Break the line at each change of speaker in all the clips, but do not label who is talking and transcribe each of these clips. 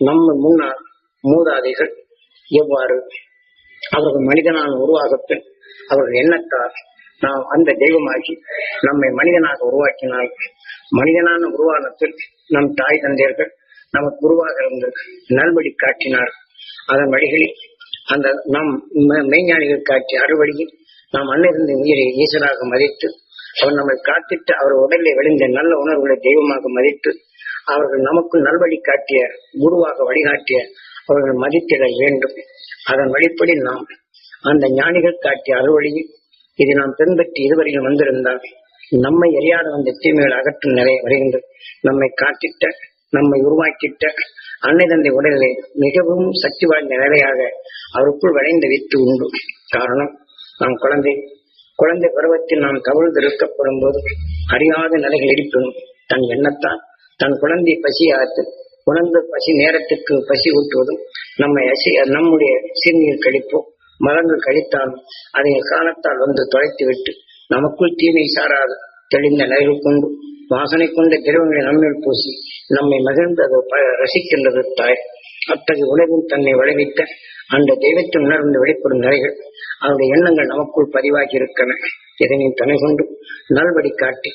நம்ம முன்னால் மூதாதைகள் எவ்வாறு அவர்கள் மனிதனான உருவாகப்பின் அவர்கள் எண்ணத்தால் நாம் அந்த தெய்வமாகி நம்மை மனிதனாக உருவாக்கினால் மனிதனான உருவானத்தில் நம் தாய் தந்தையர்கள் நமக்கு உருவாக இருந்து நல்வழி காட்டினார். அதன் வழிகளில் அந்த நம் மெய்ஞானிகள் காட்டிய அறுவழியில் நாம் அன்னிருந்த உயிரை ஈசனாக மதித்து அவர் நம்மை காத்திட்டு அவர் உடலில் விழுந்த நல்ல உணர்வுகளை தெய்வமாக மதித்து அவர்கள் நமக்கு நல்வழி காட்டிய குருவாக வழிகாட்டிய அவர்கள் மதித்திட வேண்டும். அதன் வழிப்படி நாம் அந்த ஞானிகள் காட்டிய அறுவழியில் இது நாம் பின்பற்றி இதுவரையில் வந்திருந்தால் நம்மை அறியாத வந்த தீமைகள் அகற்றும் நிலை வருகின்றது நம்மை காத்திட்ட நம்மை உருவாக்கிட்ட அன்னை தந்தை உடலிலே மிகவும் சக்தி வாய்ந்த நிலையாக அவருக்குள் விளைந்த வித்து உண்டு. காரணம் நாம் குழந்தை. குழந்தை பருவத்தில் நாம் தவழ்ந்து இருக்கப்படும் போது அறியாத நிலைகள் இருப்பினும் தன் எண்ணத்தால் தன் குழந்தை பசியாத்து குழந்தை பசி நேரத்துக்கு பசி ஊட்டுவதும் நம்மை அசி நம்முடைய சிறுநீர் கழிப்போம். மலர்ந்து கழித்தாலும் அதை காலத்தால் வந்து தொலைத்து விட்டு நமக்குள் தீமை சாராது. தெளிந்த நிலைகள் கொண்டு வாசனை கொண்ட திரவங்களை நம்மில் பூசி நம்மை மகிழ்ந்து அது ப- ரசிக்கின்றது தாய். அத்தகைய உலகில் தன்னை விளைவித்த அந்த தெய்வத்தை உணர்ந்து வெளிப்படும் நிலைகள் அவருடைய எண்ணங்கள் நமக்குள் பதிவாகி இருக்கின்றன. இதனை துணை கொண்டு நல்வடி காட்டி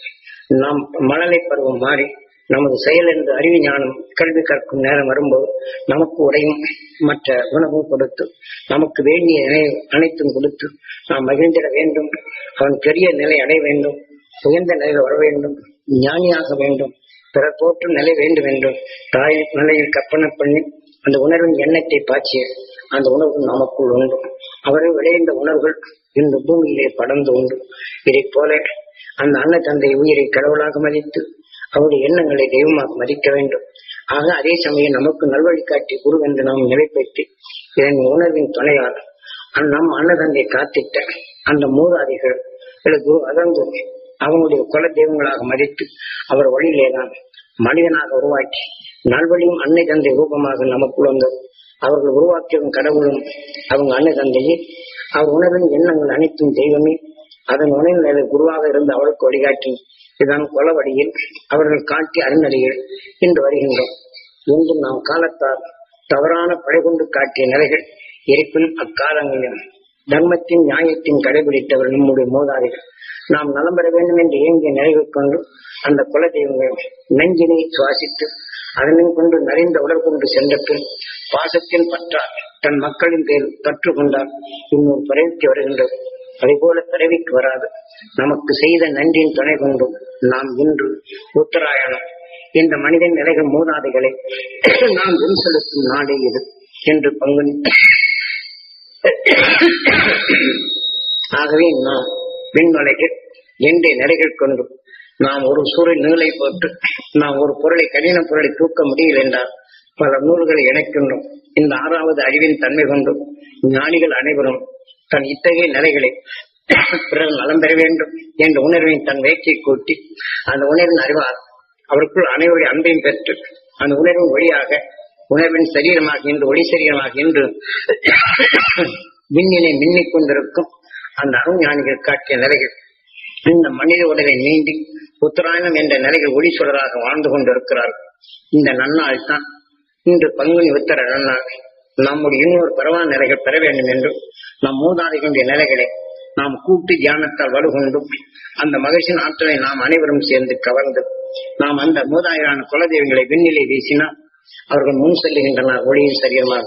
நாம் மழலை பருவம் மாறி நமது செயல் என்று அறிவு ஞானம் கல்வி கற்கும் நேரம் வரும்போது நமக்கு உடையும் மற்ற உணவும் கொடுத்து நமக்கு வேண்டிய நிலை அனைத்தும் கொடுத்து நாம் மகிழ்ந்திட வேண்டும். அவன் பெரிய நிலை அடைய வேண்டும். உயர்ந்த நிலையில் வர வேண்டும். ஞானியாக வேண்டும். பிறர் போற்றும் நிலை வேண்டும் என்றும் தாய் நிலையில் கற்பனை பண்ணி அந்த உணர்வின் எண்ணத்தை பாய்ச்சிய அந்த உணர்வு நமக்குள் உண்டு. அவரை விளைந்த உணர்வுகள் இந்த பூமியிலே படர்ந்து உண்டு. இதை போல அந்த அன்ன தந்தை உயிரை கடவுளாக மதித்து அவருடைய எண்ணங்களை தெய்வமாக மதிக்க வேண்டும். ஆக அதே சமயம் நமக்கு நல்வழி காட்டி குரு என்று நாம் நிலைப்பற்றி இதன் உணர்வின் துணையால் அந்த நம் அன்னதந்தை காத்திட்ட அந்த மூதாதிகள் குரு அதந்து அவனுடைய குல தெய்வங்களாக மதித்து அவர் வழியிலே தான் மனிதனாக உருவாக்கி நல்வழியும் அன்னை தந்தை ரூபமாக நமக்குள் வந்தது அவர்கள் உருவாக்கியும் கடவுளும் அவங்க அன்னை தந்தையே. அவர் உணர்வின் எண்ணங்கள் அனைத்தும் தெய்வமே. அதன் உணர்வு குருவாக இருந்து அவருக்கு வழிகாட்டி இதுதான் உளவடியில் அவர்கள் காட்டிய அருநடிகள் இன்று வருகின்றோம். இன்று நாம் காலத்தால் தவறான படை கொண்டு காட்டிய நிலைகள் இருப்பினும் அக்காலங்களில் தர்மத்தின் நியாயத்தின் கடைபிடித்தவர் நம்முடைய மோதாரிகள் நாம் நலம் பெற வேண்டும் என்று இயங்கிய நிலைகள் கொண்டு அந்த குல தெய்வங்கள் நெஞ்சினை சுவாசித்து அதனை கொண்டு நிறைந்த உடல் கொண்டு சென்ற பின் பாசத்தின் பற்றார் தன் மக்களின் பேர் பற்று கொண்டால் இன்னொரு பிறவிக்கு வருகின்றது. அதை போல பிறவிக்கு வராது. நமக்கு செய்த நன்றியின் துணை கொண்டும் நாம் இன்று உத்தராயணம். இந்த மனிதன் நிலைகள் மூதாதைகளை நாம் வின் செலுத்தும் நாடே இது என்று பங்குனி. ஆகவே நாம் விண்மலைகள் என்ற நிலைகள் கொண்டும் நாம் ஒரு சூரிய நூலை போட்டு நாம் ஒரு பொருளை கடின பொருளை தூக்க முடியல என்றால் பல நூல்களை இணைக்கின்றோம். இந்த ஆறாவது அறிவின் தன்மை கொண்டும் ஞானிகள் அனைவரும் தன் இத்தகைய நிலைகளை பிறர் நலம் பெற வேண்டும் என்ற உணர்வின் தன் வேட்கை கூட்டி அந்த உணர்வின் அறிவார் அவருக்குள் அனைவருடைய அன்பையும் பெற்று அந்த உணர்வின் வழியாக உணர்வின் சரீரமாக இன்று ஒளி சரீரமாக இன்று விண்ணிலை மின்னிக் கொண்டிருக்கும் அந்த அருஞானிகள் காட்டிய நிலைகள். இந்த மனித உடலை நீண்டி உத்தராயணம் என்ற நிலைகள் ஒளி சுடராக வாழ்ந்து கொண்டிருக்கிறார்கள். இந்த நன்னாள் தான் இன்று பங்குனி உத்தர நன்னாள். நம்முடைய இன்னொரு பரவான நிலைகள் பெற வேண்டும் என்றும் நம் மூதாதைகளுடைய நிலைகளை நாம் கூட்டு தியானத்தால் வலுகொண்டும் அந்த மகிழ்ச்சியின் ஆற்றலை நாம் அனைவரும் சேர்ந்து கவர்ந்து நாம் அந்த மூதாதைகளான குலதெய்வங்களை விண்ணிலை வீசினால் அவர்கள் முன் செல்லுகின்றனர் ஒளியின் சரியமாக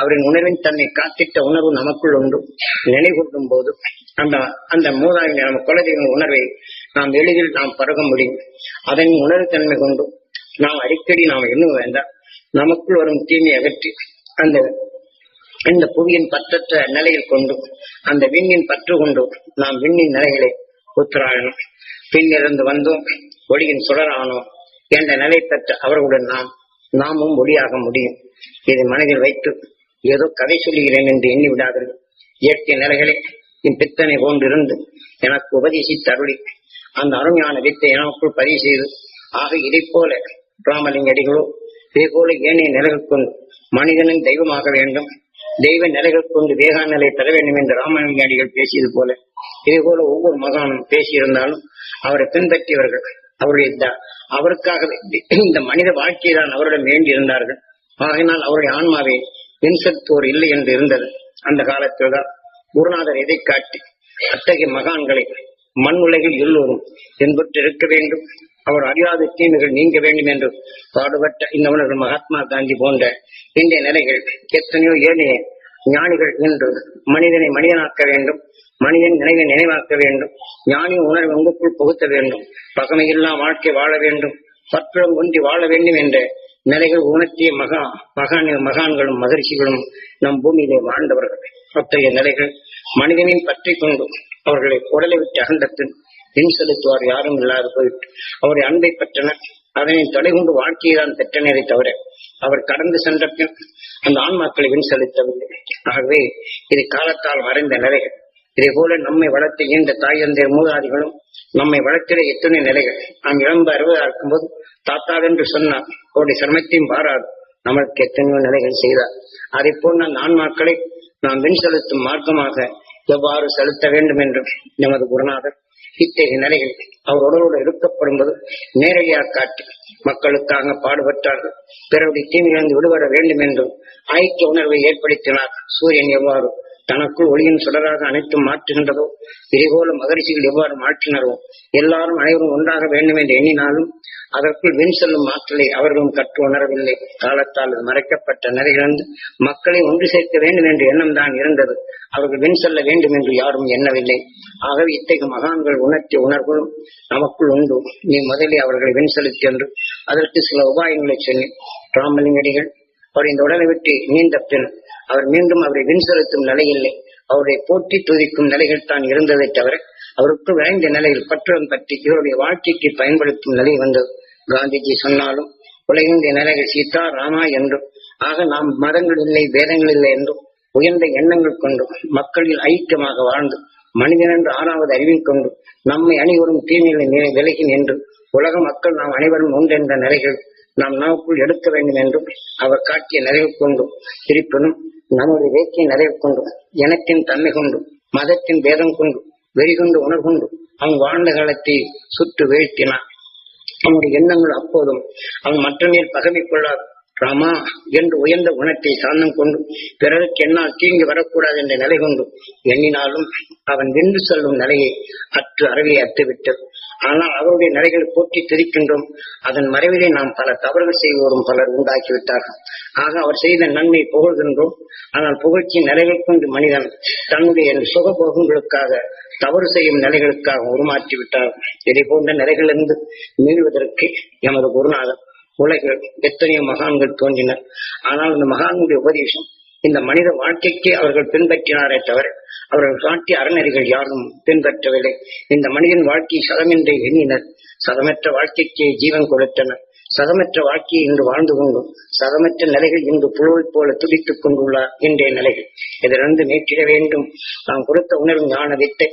அவரின் உணர்வின் தன்னை காத்திட்ட உணர்வு நமக்குள் உண்டு. நினைவூட்டும் போது அந்த அந்த மூதாதை நம்ம குலதெய்வ உணர்வை நாம் எளிதில் நாம் பருக முடியும். அதன் உணர்வு தன்மை கொண்டு நாம் அடிக்கடி நாம் எண்ண வேண்டாம். நமக்குள் வரும் தீமை அகற்றி அந்த இந்த புவியின் பற்றற்ற நிலையில் கொண்டு அந்த விண்ணின் பற்று கொண்டு நாம் விண்ணின் நிலைகளை உத்தராயணம். பின்னிருந்து வந்தோம் ஒளியின் சுடரானோம் என்ற நிலை பெற்ற அவர்களுடன் நாம் நாமும் ஒளியாக முடியும். இதை மனதில் வைத்து ஏதோ கதை சொல்லுகிறேன் என்று எண்ணி விடாதீர்கள் இயற்கை நிலைகளை என் பித்தனை போன்றிருந்து எனக்கு உபதேசித்து அருளி. அந்த அருமையான வித்தை எனக்குள் பதிவு செய்து ஆக இதைப் போல ராமலிங்க அடிகளோ இதே போல ஏனைய நிலைகள் கொண்டு மனிதனின் தெய்வமாக வேண்டும். தெய்வ நிலைகள் கொண்டு வேகா நிலை பெற வேண்டும் என்று ராமலிங்க பேசியது போல இதே போல ஒவ்வொரு மகானும் பேசியிருந்தாலும் அவரை பின்பற்றியவர்கள் அவருடைய அவருக்காக இந்த மனித வாழ்க்கையை தான் அவரிடம் வேண்டி இருந்தார்கள் ஆகினால் அவருடைய ஆன்மாவை வின்செலுத்துவோர் இல்லை என்று இருந்தது. அந்த காலத்தில் தான் குருநாதர் எதை காட்டி அத்தகைய மகான்களை மண் உலகில் எல்லோரும் என்பட்டு இருக்க வேண்டும். அவர் அறியாத தீமைகள் நீங்க வேண்டும் என்று பாடுபட்ட இந்த உணர்வு மகாத்மா காந்தி போன்ற இந்திய நிலைகள் எத்தனையோ ஏனைய ஞானிகள் என்று மனிதனை மனிதனாக்க வேண்டும் மனிதன் நினைவை நினைவாக்க வேண்டும் ஞானி உணர்வை உங்களுக்குள் புகுத்த வேண்டும் பகமையில்லா வாழ்க்கை வாழ வேண்டும் பற்றம் ஒன்றி வாழ வேண்டும் என்ற நிலைகள் உணர்த்திய மகா மகான் மகான்களும் மகிழ்ச்சிகளும் நம் பூமியிலே வாழ்ந்தவர்கள். அத்தகைய நிலைகள் மனிதனின் பற்றி கொண்டு அவர்களை உடலை விட்டு அகண்டத்தில் பின் செலுத்துவார் யாரும் இல்லாது போயிட்டு அவருடைய அன்பை பெற்றனர். அதனை தடை கொண்டு வாழ்க்கையை தான் பெற்றனரை தவிர அவர் கடந்து சென்ற பின் அந்த ஆன்மாக்களை வின் செலுத்தவில்லை ஆகவே இது காலத்தால் மறைந்த நிலைகள் இதே போல நம்மை வளர்த்த ஈண்ட தாயந்தர் மூதாதிகளும் நம்மை வளர்க்கிற எத்தனை நிலைகள். நாம் இளம்ப அறுபதா இருக்கும்போது தாத்தாவென்று சொன்னார் அவருடைய சிரமத்தையும் பாராது. நமக்கு எத்தனையோ நிலைகள் செய்தார். அதை போல் அந்த ஆன்மாக்களை நாம் வின் செலுத்தும் மார்க்கமாக எவ்வாறு செலுத்த வேண்டும் என்றும் நமது குருநாதர் இத்தகைய நிலைகள் அவர் உடலோடு இருக்கப்படும் போது நேரடியாக காட்டி மக்களுக்காக பாடுபட்டார்கள். பிறருடைய தீமையிலிருந்து விடுபட வேண்டும் என்றும் ஐக்கிய உணர்வை ஏற்படுத்தினார் சூரியன் எவ்வாறு? தனக்குள் ஒளியின் சுடராக அனைத்தும் மாற்றுகின்றதோ? இதேபோல மகரிஷிகள் எவ்வாறு மாற்றினரோ? எல்லாரும் அனைவரும் ஒன்றாக வேண்டும் என்று எண்ணினாலும் அதற்குள் வின் செல்லும் ஆற்றலை அவர்களும் கற்று உணரவில்லை. காலத்தால் மறைக்கப்பட்ட நிலையிலிருந்து மக்களை ஒன்று சேர்க்க வேண்டும் என்ற எண்ணம் தான் இருந்தது. அவர்கள் வின் செல்ல வேண்டும் என்று யாரும் எண்ணவில்லை. ஆகவே இத்தகைய மகான்கள் உணர்த்திய உணர்வுகளும் நமக்குள் உண்டு. நீ முதலில் அவர்களை வின் செலுத்தி என்று அதற்கு சில உபாயங்களை சொல்லி ராமலிங்கடிகள் அவர் இந்த உடலை விட்டு நீண்ட பின் அவர் மீண்டும் அவரை வின் செலுத்தும் இல்லை அவருடைய போட்டி துதிக்கும் நிலைகள் தான் இருந்ததை தவிர அவருக்கு விளைந்த நிலையில் பற்றுடன் பற்றி இவருடைய வாழ்க்கைக்கு பயன்படுத்தும் நிலை வந்தது காந்திஜி சொன்னாலும் உலகின்ற நிலைகள் சீதா ராமா என்றும் ஆக நாம் மதங்கள் இல்லை வேதங்கள் இல்லை என்றும் உயர்ந்த எண்ணங்கள் கொண்டும் மக்களில் ஐக்கியமாக வாழ்ந்து மனிதன் என்று ஆறாவது அறிவில் கொண்டு நம்மை அனைவரும் தீமைகளை விலகி நின்று உலக மக்கள் நாம் அனைவரும் ஒன்றென்ற நிலைகள் நாம் நமக்குள் எடுக்க வேண்டும் என்றும் அவர் காட்டிய நிறைவு கொண்டும் இருப்பினும் நம்முடைய வேட்கையை நிறைவு கொண்டும் இனத்தின் தன்மை கொண்டு மதத்தின் பேதம் கொண்டு வெறிகொண்டு உணர்கொண்டு அவன் வாழ்ந்த காலத்தை சுட்டு வீழ்த்தினான். அவனுடைய எண்ணங்கள் அப்போதும் அவன் மற்ற மேல் பகமை கொள்ளாது ராமா என்று உயர்ந்த குணத்தை சாந்தம் கொண்டு பிறருக்கு என்னால் தீங்கு வரக்கூடாது என்ற நிலை கொண்டு எண்ணினாலும் அவன் வென்று செல்லும் நிலையை அற்று அறவே அத்துவிட்டது ஆனால் அவருடைய நிலைகளை போற்றி திரிக்கின்றோம். அதன் மறைவிலே நாம் பல தவறுகள் செய்வோரும் பலர் உண்டாக்கிவிட்டார்கள். ஆக அவர் செய்த நன்மை புகழ்கின்றோம். ஆனால் புகழ்ச்சியின் நிலைகள் கொண்டு மனிதன் தன்னுடைய சுகபோகங்களுக்காக தவறு செய்யும் நிலைகளுக்காக உருமாற்றி விட்டார் இதை போன்ற நிலைகளிலிருந்து மீள்வதற்கு எமது குருநாதர் உலகில் எத்தனையோ மகான்கள் தோன்றினர். ஆனால் இந்த மகான்களுடைய உபதேசம் இந்த மனித வாழ்க்கைக்கு அவர்கள் பின்பற்றினாரே தவிர அவர்கள் காட்டிய அறநெறிகள் யாரும் பின்பற்றவில்லை. இந்த மனிதன் வாழ்க்கை சதமென்றே எண்ணினர். சதமற்ற வாழ்க்கைக்கு ஜீவன் கொடுத்தனர். சதமற்ற வாழ்க்கையை இன்று வாழ்ந்து கொண்டும் சதமற்ற நிலைகள் இன்று புழுவை போல துடித்துக் கொண்டுள்ளார் இன்றைய நிலைகள். இதிலிருந்து மீட்டிட வேண்டும் நாம் கொடுத்த உணர்வு ஞான வித்தை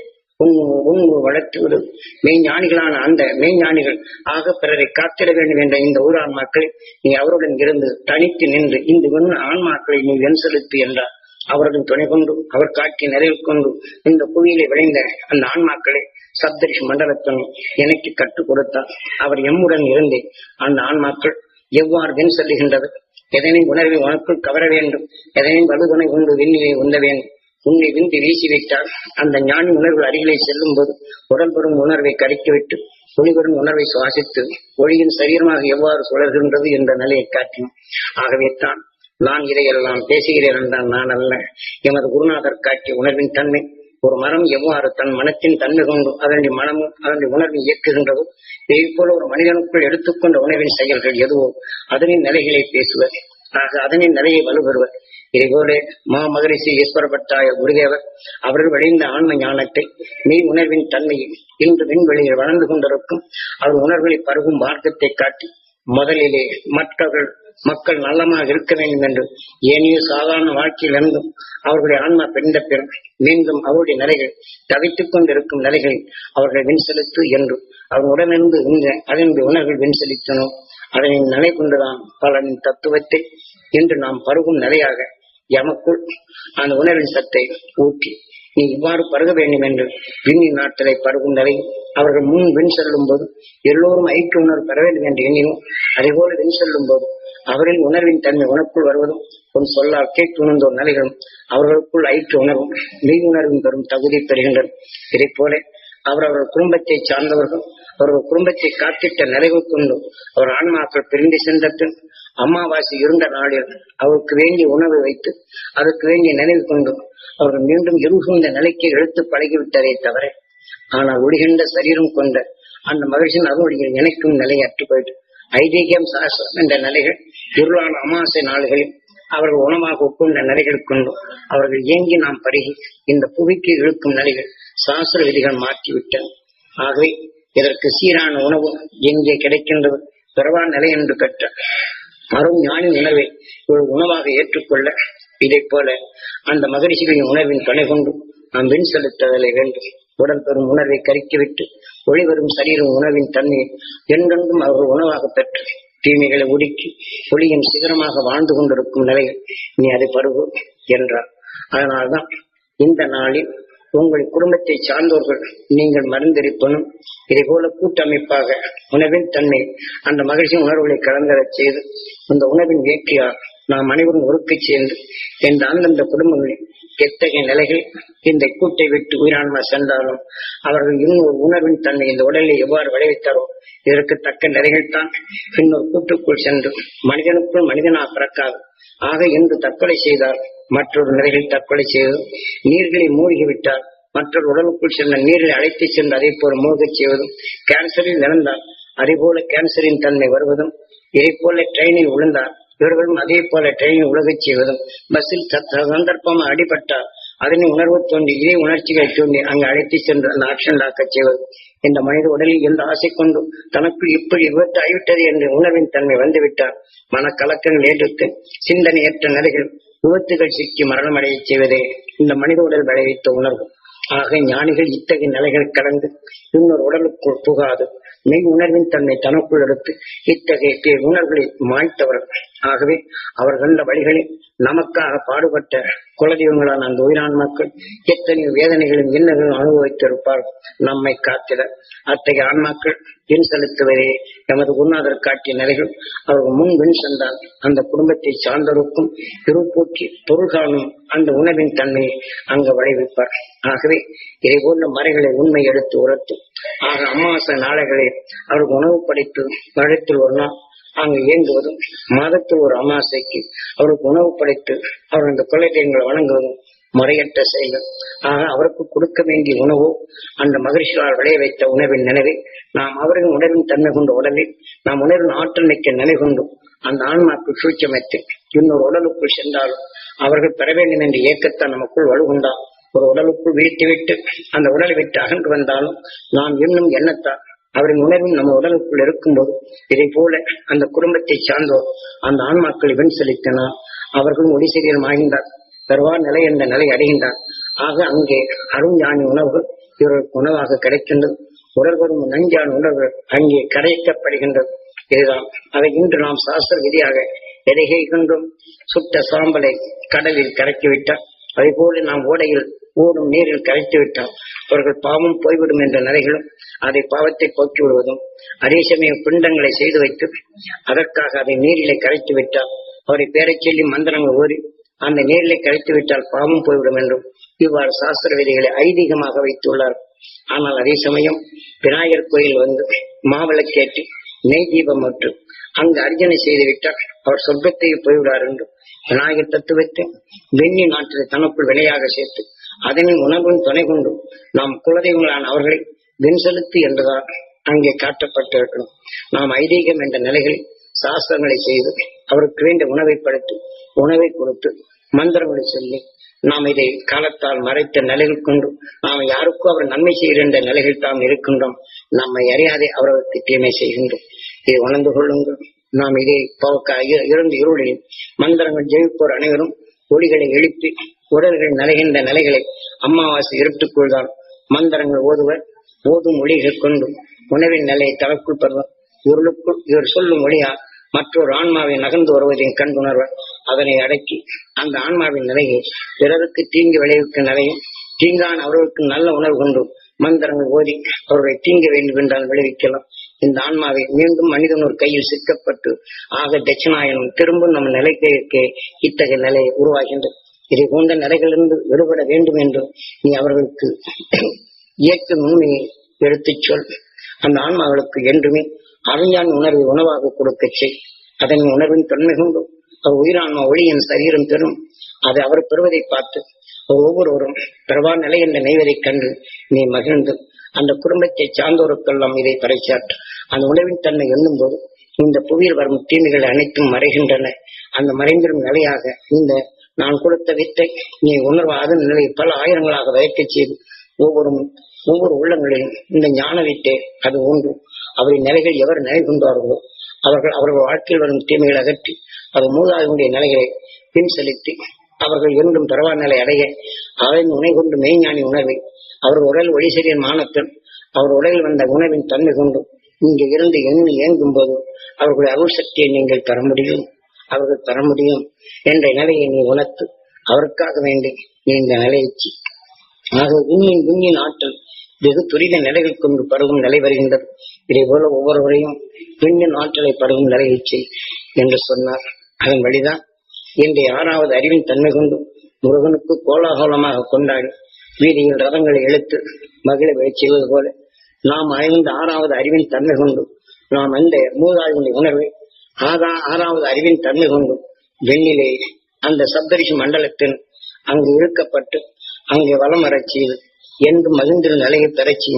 உண்மை வளர்த்துவிடு மெய்ஞானிகளான அந்த மெய்ஞானிகள். ஆக பிறரை காத்திட வேண்டும் என்ற இந்த ஊரான் மக்களை நீ அவருடன் இருந்து தனித்து நின்று இந்த ஆன்மாக்களை நீ வென் செலுத்து என்றார். அவருடன் துணை கொண்டு அவர் காட்டிய நிறைவு கொண்டு இந்த புவியிலே விளைந்த அந்த ஆன்மாக்களை சப்தரிஷி மண்டலத்தன் எனக்கு கற்றுக் கொடுத்தார். அவர் எம்முடன் இருந்தே அந்த ஆன்மாக்கள் எவ்வாறு வென் செல்லுகின்றது? எதனையும் உணர்வை உனக்குள் கவர வேண்டும்? எதனையும் வலுதுணை கொண்டு விண்ணிலே உந்த வேண்டும்? உன்னை விந்து வீசி வைத்தால் அந்த ஞானி உணர்வு அருகிலே செல்லும் போது உடல் பெறும் உணர்வை கரைத்துவிட்டு ஒளிவரும் உணர்வை சுவாசித்து ஒளியின் சரீரமாக எவ்வாறு சுழல்கின்றது என்ற நிலையை காட்டினோம் ஆகவே தான் நான் இதையெல்லாம் பேசுகிறேன் என்றால் நான் அல்ல. எமது குருநாதர் காட்டிய உணர்வின் தன்மை ஒரு மரம் எவ்வாறு தன் மனத்தின் தன்மை கொண்டு அதனுடைய மனமும் அதனுடைய உணர்வை இயக்குகின்றதோ இதே போல ஒரு மனிதனுக்குள் எடுத்துக்கொண்ட உணவின் செயல்கள் எதுவோ அதனின் நிலைகளை பேசுவர் ஆக அதனின் நிலையை இதை இதேபோல மா மகரிஷி ஈஸ்வரப்பட்டாய குருதேவர் அவர்கள் விளைந்த ஆன்ம ஞானத்தை மெய் உணர்வின் தன்மையில் இன்று விண்வெளியில் வளர்ந்து கொண்டிருக்கும் அவர் உணர்வுகளை பருகும் மார்க்கத்தை காட்டி முதலிலே மற்றவர்கள் மக்கள் நல்லமாக இருக்க வேண்டும் என்று ஏனைய சாதாரண வாழ்க்கையில் இருந்தும் அவர்களுடைய ஆன்மா பெண்ட பிற மீண்டும் அவருடைய நிலைகள் தவித்துக் கொண்டிருக்கும் நிலைகளில் அவர்களை வின் செலுத்து என்று அவர் உடனிருந்து அதனுடைய உணர்வில் வின் செலுத்தணும் அதனின் நிலை கொண்டுதான் பலனின் தத்துவத்தை இன்று நாம் பருகும் நிலையாக எமக்குள் அந்த உணர்வின் சத்தை ஊட்டி. நீ இவ்வாறு பருக வேண்டும் என்று விண்ணின் நாட்டலை பருகும் நிலை அவர்கள் முன் விண் செல்லும் போது எல்லோரும் ஐக்கிய உணர்வு பெற வேண்டும் என்று எண்ணினோம். அதே போல விண் செல்லும் போது அவரின் உணர்வின் தன்மை உனக்குள் வருவதும் உன் சொல்லால் கேட்டு உணர்ந்தோர் நிலைகளும் அவர்களுக்குள் ஐக்கிய உணர்வும் மெய் உணர்வும் பெறும் தகுதி பெறுகின்றனர் இதைப் போல அவரவர் குடும்பத்தை சார்ந்தவர்கள் அவர்கள் குடும்பத்தை காத்திட்ட நிறைவு கொண்டு அவர் ஆன்மாக்கள் பிரிந்து சென்ற பின் அமாவாசை இருந்த நாளில் அவருக்கு வேண்டிய உணவு வைத்து அதற்கு வேண்டிய நினைவு கொண்டு அவர்கள் மீண்டும் இருகுந்த நிலைக்கு எழுத்து பழகிவிட்டதை தவிர ஆனால் ஒளிகின்ற சரீரம் கொண்ட அந்த மகிழ்ச்சியின் அருள்வழியில் நினைக்கும் நிலை அற்று போயிட்டு ஐதீகம் சாஸ்திரம் என்ற நிலைகள் இருளான அமாவாசை நாள்களில் அவர்கள் உணவாக உட்கொண்ட நிலைகள் கொண்டு அவர்கள் ஏங்கி நாம் பருகி இந்த புவிக்கு இழுக்கும் நிலைகள் சாஸ்திர விதிகள் மாற்றிவிட்டன. ஆகவே இதற்கு சீரான உணவு எங்கே கிடைக்கின்றது? பிறவா நிலை என்று கற்ற அரும் ஞானி உணவை ஒரு உணவாக ஏற்றுக்கொள்ள இதை போல அந்த மகரிஷிகளின் உணவின் துணை கொண்டு நாம் விண் செலுத்துதலை வேண்டும். உடல் பெறும் உணர்வை கறிக்கிவிட்டு ஒளிவரும் சரீரம் உணவின் தன்மையை என்றென்றும் அவர்கள் உணவாக பெற்று தீமைகளை ஒடுக்கி ஒளியின் சிகரமாக வாழ்ந்து கொண்டிருக்கும் நிலையில் நீ அதை பருகு என்றார். அதனால்தான் இந்த நாளில் உங்கள் குடும்பத்தை சார்ந்தோர்கள் நீங்கள் மறந்திருப்பனும் இதை போல கூட்டமைப்பாக உணவின் தன்மை அந்த மகிழ்ச்சி உணர்வுகளை கலந்தரச் செய்து இந்த உணவின் வேட்கையால் நாம் அனைவரும் ஒருக்கச் சேர்ந்து இந்த அந்தந்த குடும்பங்களில் எத்தகைய நிலைகள் இந்த கூட்டை விட்டு உயிரான்மா சென்றாலும் அவர்கள் இன்னொரு உணர்வின் தன்மை இந்த உடலை எவ்வாறு விளைவித்தாரோ இதற்கு தக்க நிலைகள் தான். இன்னொரு கூட்டுக்குள் சென்று மனிதனுக்குள் மனிதனா பிறக்காது. ஆக என்று தற்கொலை செய்தார். மற்றொரு நிலையில் தற்கொலை செய்து நீர்களை மூழ்கிவிட்டார். மற்றொரு உடலுக்குள் சென்ற நீரில் அழைத்து சென்று அதே போல மூழ்கச் செய்வதும் கேன்சரில் இறந்தார். அதே போல கேன்சரின் தன்மை வருவதும் இதை போல ட்ரெயினில் விழுந்தார். இவர்களும் அதே போல ட்ரெயின் உலகச் செய்வதும் பஸ்ஸில் சந்தர்ப்பமாக அடிபட்டால் அதனை உணர்வு தோன்றி இதே உணர்ச்சிகளை தோண்டி அங்கு அழைத்து சென்று அந்த ஆக்ஷன் ஆக்கச் செய்வது. இந்த மனித உடலில் எந்த ஆசை கொண்டு தனக்கு இப்படி விபத்து ஆகிவிட்டது என்ற உணர்வின் தன்மை வந்துவிட்டார் மனக்கலக்கங்கள் ஏற்றுத்து சிந்தனையற்ற நிலைகள் விபத்துகள் சிக்கி மரணம் அடைய செய்வதே இந்த மனித உடல் விளைவித்த உணர்வு. ஆக ஞானிகள் இத்தகைய நிலைகள் கடந்து இன்னொரு உடலுக்குள் புகாது. மெய் உணர்வின் தன்மை தனக்குள் எடுத்து இத்தகைய பிற உணர்வுகளை மாய்த்தவர்கள் ஆகவே அவர் கண்ட வழிகளில் நமக்காக பாடுபட்ட குலதெய்வங்களான அந்த உயிரான் மக்கள் எத்தனை வேதனைகளும் இன்னர்களும் அனுபவித்திருப்பார். நம்மை காத்திட அத்தகைய ஆன்மாக்கள் பின் செலுத்துவதே எமது குருநாதர் காட்டிய நிலைகள் அவர்கள் முன் பின் சென்றால் அந்த குடும்பத்தை சார்ந்தவருக்கும் இருப்பூக்கி பொருள் காணும் அந்த உணவின் தன்மையை அங்கு விளைவிப்பார். ஆகவே இதை போன்ற மறைகளை உண்மை எடுத்து உரத்து ஆக அமாவாசை நாளைகளை அவருக்கு உணவு படைத்து வருடத்தில் ஒரு நாள் அங்கு இயங்குவதும் மாதத்தில் ஒரு அமாவாசைக்கு அவருக்கு உணவு படைத்து அவர் அந்த குலதெய்வங்களை வணங்குவதும் முறையற்ற செயல்கள். ஆக அவருக்கு கொடுக்க வேண்டிய உணவோ அந்த மகிழ்ச்சியால் விளைய வைத்த உணவின் நினைவை நாம் அவரின் உணவின் தன்மை கொண்ட உடலில் நாம் உணவின் ஆற்றல் மிக்க நிலை கொண்டு அந்த ஆன்மாக்கு சூட்சமைத்து இன்னொரு உடலுக்குள் சென்றாலும் அவர்கள் பெற வேண்டும் என்ற இயக்கத்தை நமக்குள் வலுகொண்டால் ஒரு உடலுக்குள் வீழ்த்திவிட்டு அந்த உடலை விட்டு அகன்று வந்தாலும் நாம் இன்னும் எண்ணத்தால் அவரின் உணர்வும் நம்ம உடலுக்குள் இருக்கும்போது இதை போல அந்த குடும்பத்தை சார்ந்தோர் அந்த ஆன்மாக்களை வெண் செலுத்தினால் அவர்களும் ஒளி சரீரம் ஆகின்றார் பெருவா நிலை என்ற நிலை அடைகின்றார். ஆக அங்கே அருஞானி உணவுகள் இவர்களுக்கு உணவாக கிடைக்கின்றது. உடல் வரும் நஞ்சான உணவுகள் அங்கே கரைக்கப்படுகின்றது இதுதான். அதை இன்று நாம் சாஸ்திர விதியாக எடைகின்றோம் சுட்ட சாம்பலை கடலில் கரைக்கிவிட்டார் அதே போல நாம் ஓடையில் ஓடும் நீரில் கரைத்து விட்டால் அவர்கள் பாவம் போய்விடும் என்ற நிலைகளும் அதை பாவத்தை போக்கி விடுவதும் அதே சமயம் பிண்டங்களை செய்து வைத்து அதற்காக அதை நீரிலே கரைத்து விட்டால் அவரை பேரை சொல்லி மந்திரங்கள் ஓடி அந்த நீரிலே கரைத்து விட்டால் பாவம் போய்விடும் என்றும் இவ்வாறு சாஸ்திர விதிகளை ஐதீகமாக வைத்துள்ளார். ஆனால் அதே சமயம் விநாயகர் கோயில் வந்து மாவிளக்கேற்றி நெய் தீபம் மற்றும் அங்கு அர்ஜனை செய்து விட்டால் அவர் சொர்க்கத்தை போய்விடார் என்றும் விநாயகர் தத்துவத்தை வெண்ணி நாட்டில் தனக்குள் விலையாக சேர்த்து அதனின் உணவின் துணை கொண்டு நாம் குலதெய்வங்களான அவர்களை வெண் செலுத்து என்றுதான் அங்கே காட்டப்பட்டிருக்கணும் நாம் ஐதீகம் என்ற நிலைகளில் சாஸ்திரங்களை செய்து அவருக்கு வேண்டிய உணவை படுத்து உணவை கொடுத்து மந்திரங்களை சொல்லி நாம் இதை காலத்தால் மறைத்த நிலைகள் கொண்டு நாம் யாருக்கும் அவர் நன்மை செய்கின்ற நிலைகள் தாம் இருக்கின்றோம். நம்மை அறியாதே அவர்களுக்கு தீமை செய்கின்றோம். இதை உணர்ந்து கொள்ளுங்கள். நாம் இதை இருந்து இருளில் மந்திரங்கள் ஜெயிப்போர் அனைவரும் ஒளிகளை எழுப்பி உடல்கள் நிலைகின்ற நிலைகளை அமாவாசை இருட்டுக்குள் தான் மந்திரங்கள் ஓதுவர் ஓதும் ஒளிகள் கொண்டு உணவின் நிலையை தலைக்குள் பெறுவர். இவர்களுக்குள் இவர் சொல்லும் ஒளியா மற்றொரு ஆன்மாவை நகர்ந்து வருவதையும் கண்டுணர்வர். அதனை அடக்கி அந்த ஆன்மாவின் நிலையை பிறருக்கு தீங்கு விளைவிக்கும் நிலையும் தீங்கான அவர்களுக்கு நல்ல உணர்வு கொண்டு மந்திரங்கள் ஓதி அவர்களை தீங்க வேண்டும் என்றால் விளைவிக்கலாம். இந்த ஆன்மாவை மீண்டும் மனிதன் ஒரு கையில் சிக்கப்பட்டு ஆக தட்சிணாயனம் திரும்பும் நம் நிலைக்கு இத்தகைய நிலை உருவாகின்றது. இதை போன்ற நிலைகளிலிருந்து விடுபட வேண்டும் என்று நீ அவர்களுக்கு இயக்க உண்மையை எடுத்துச் சொல். அந்த ஆன்மாவுக்கு என்றுமே அறிஞான் உணர்வை உணவாக கொடுக்க செய். அதன் உணர்வின் தன்மை கொண்டு அவர் உயிரான்மா ஒளியின் சரீரம் பெறும். அது அவர் பெறுவதை பார்த்து ஒவ்வொருவரும் பிரபா நிலை என்ற நெய்வதைக் கண்டு நீ மகிழ்ந்து அந்த குடும்பத்தை சார்ந்தோருக்கெல்லாம் இதை பறைச்சாற்று அந்த உணவின் தன்மை எண்ணும் போது இந்த புவியில் வரும் தீமைகள் அனைத்தும் மறைகின்றன. அந்த மறைந்திடும் நிலையாக இந்த நான் கொடுத்த வித்தை நீ உணர்வாத நிலையை பல ஆயிரங்களாக வயக்கச் செய்து ஒவ்வொரு ஒவ்வொரு உள்ளங்களிலும் இந்த ஞான வித்தை அது ஒன்று. அவரின் நிலைகள் எவர் நிலை கொண்டார்களோ அவர்கள் அவர்கள் வாழ்க்கையில் வரும் தீமைகளை அகற்றி அது மூதாதியுடைய நிலைகளை பின் செலுத்தி அவர்கள் என்றும் பரவா நிலை அடைய அவரின் உணை கொண்டு மெய்ஞானி உணர்வை. அவர் உடல் ஒளி சரியன் மானத்தில் அவர் உடலில் வந்த உணவின் தன்மை கொண்டு இங்கே இருந்து எண்ணி இயங்கும் போது அவர்களுடைய அருள் சக்தியை நீங்கள் பெற முடியும். அவர்கள் தர முடியும் என்ற நிலையை நீ உணர்த்து அவருக்காக வேண்டி நீ இந்த நிலையை ஆக விண்ணின் விண்ணின் ஆற்றல் வெகு துரித நிலைகள் கொண்டு பருகும் நிலை வருகின்றது. இதே போல ஒவ்வொருவரையும் விண்ணின் ஆற்றலை பருகும் நிலையை என்று சொன்னார். அதன் வழிதான் இன்றைய ஆறாவது அறிவின் தன்மை கொண்டு முருகனுக்கு கோலாகலமாக கொண்டாடி வீதியில் ரதங்களை எழுத்து மகிழ செய்வது போல நாம் அறிந்த ஆறாவது அறிவின் தன்மை கொண்டு நாம் அந்த மூதாளுடைய உணர்வை ஆகா ஆறாவது அறிவின் தன்மை கொண்டு வெண்ணிலே அந்த சப்தரிஷி மண்டலத்தில் அங்கு இருக்கப்பட்டு அங்கே வளம் வரச் என்று மகிழ்ந்திரு நிலையை பெறச்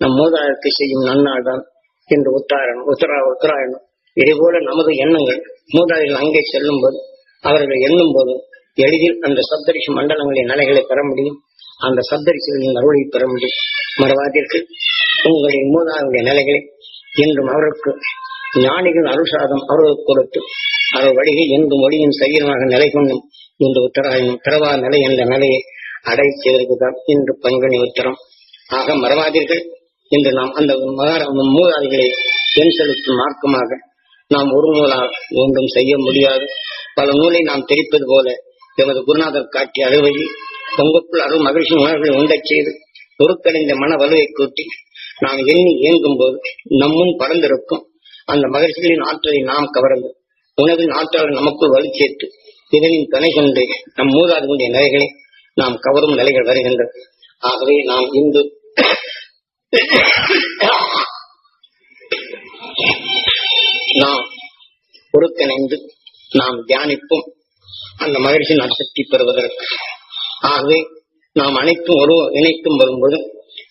நம் மூதாளுக்கு செய்யும் நன்னாள் தான் என்று உத்தாரணம் உத்தரா உத்தராயணம். இதேபோல நமது எண்ணங்கள் மூதாதிகள் அங்கே செல்லும் போது அவர்கள் எண்ணும் போது எளிதில் அந்த சப்தரிஷி மண்டலங்களின் நிலைகளை பெற முடியும் அந்த சப்தரிசிகளின் அருளை பெற முடியும். மறுவாதிற்கு உங்களின் மூதாதிய நிலைகளை என்றும் அவருக்கு ஞானிகள் அருசாதம் அவர்களுக்கு கொடுத்து அவர் வழியை எந்த மொழியின் சரீரமாக நிலை கொண்டும் இன்று உத்தராயணம் பிறவா நிலை என்ற நிலையை அடை செய்வதற்குதான் இன்று பங்குனி உத்தரம். ஆக மறவாதீர்கள். இன்று நாம் அந்த மூதாதிகளை பெண் செலுத்தும் மார்க்கமாக நாம் ஒரு நூலால் ஒன்றும் செய்ய முடியாது. பல நூலை நாம் தெரிப்பது போல எமது குருநாதர் காட்டிய அறுவையில் உங்களுக்குள் அருள் மகிழ்ச்சி உணர்வுகளை உண்டச் செய்து பொருட்கடைந்த மன வலுவை கூட்டி நாம் எண்ணி இயங்கும் போது நம்முன் பறந்திருக்கும் அந்த மகிழ்ச்சிகளின் ஆற்றலை நாம் கவர்ந்து உணவின் ஆற்றல் நமக்கு வலு சேர்த்து இதனின் துணை கொண்டு நம் மூதாதைகளுடைய நிலைகளை நாம் கவரும் நிலைகள் வருகின்றது ஆகவே நாம் இந்து நாம் ஒருங்கிணைந்து நாம் தியானிப்போம். அந்த மகிழ்ச்சி நற்சக்தி பெறுவதற்கு. ஆகவே நாம் அனைத்தும் ஒரு இணைக்கும் வரும்போது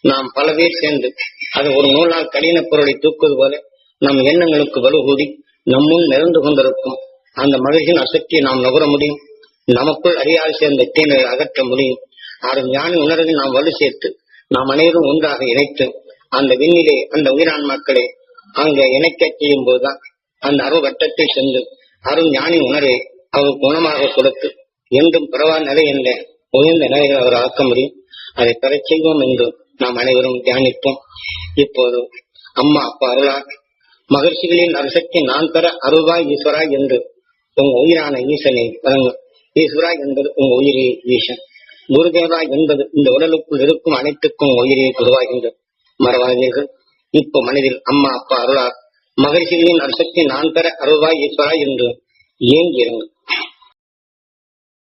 நாம் பல பேர் சேர்ந்து அது ஒரு நூலால் கடின பொருளை தூக்குவது போல நம் எண்ணங்களுக்கு வலுகூடி நம்முன் நிறந்து கொண்டிருக்கும் அந்த மகிழ்ச்சியின் அசக்தியை நாம் நுகர முடியும். நமக்குள் அறியால் சேர்ந்த தீமையை அகற்ற முடியும். ஆறு ஞானி உணர்வில் நாம் வலு சேர்த்து நாம் அனைவரும் ஒன்றாக இணைத்து அந்த விண்ணிலே அந்த உயிரான்மாக்களை அங்கே இணைக்க செய்யும் போதுதான் அந்த அருள் சென்று அரும் ஞானி உணர்வை அவர் குணமாக கொடுத்து என்றும் பிறவா நிலை என்ற உயர்ந்த நிலைகள் அவர் ஆக்க முடியும். அதை பெறச் செய்வோம் என்று நாம் அனைவரும் தியானிப்போம். இப்போது அம்மா அப்பா அருளா மகிழ்ச்சிகளின் அரசக்தி நான் பெற அருள்வாய் ஈஸ்வரா என்று. உங்க உயிரான ஈசனை வழங்கும் ஈஸ்வரா என்பது உங்க உயிரே ஈசன். குருதேவா என்பது இந்த உடலுக்குள் இருக்கும் அனைத்துக்கும் உயிரே குருவாகின்றது மறவாதீர்கள் இப்போ மனதில் அம்மா அப்பா அருளார் மகிழ்ச்சிகளின் அரசக்தி நான் பெற அருள்வாய் ஈஸ்வரா என்று ஏங்கி இருங்கள்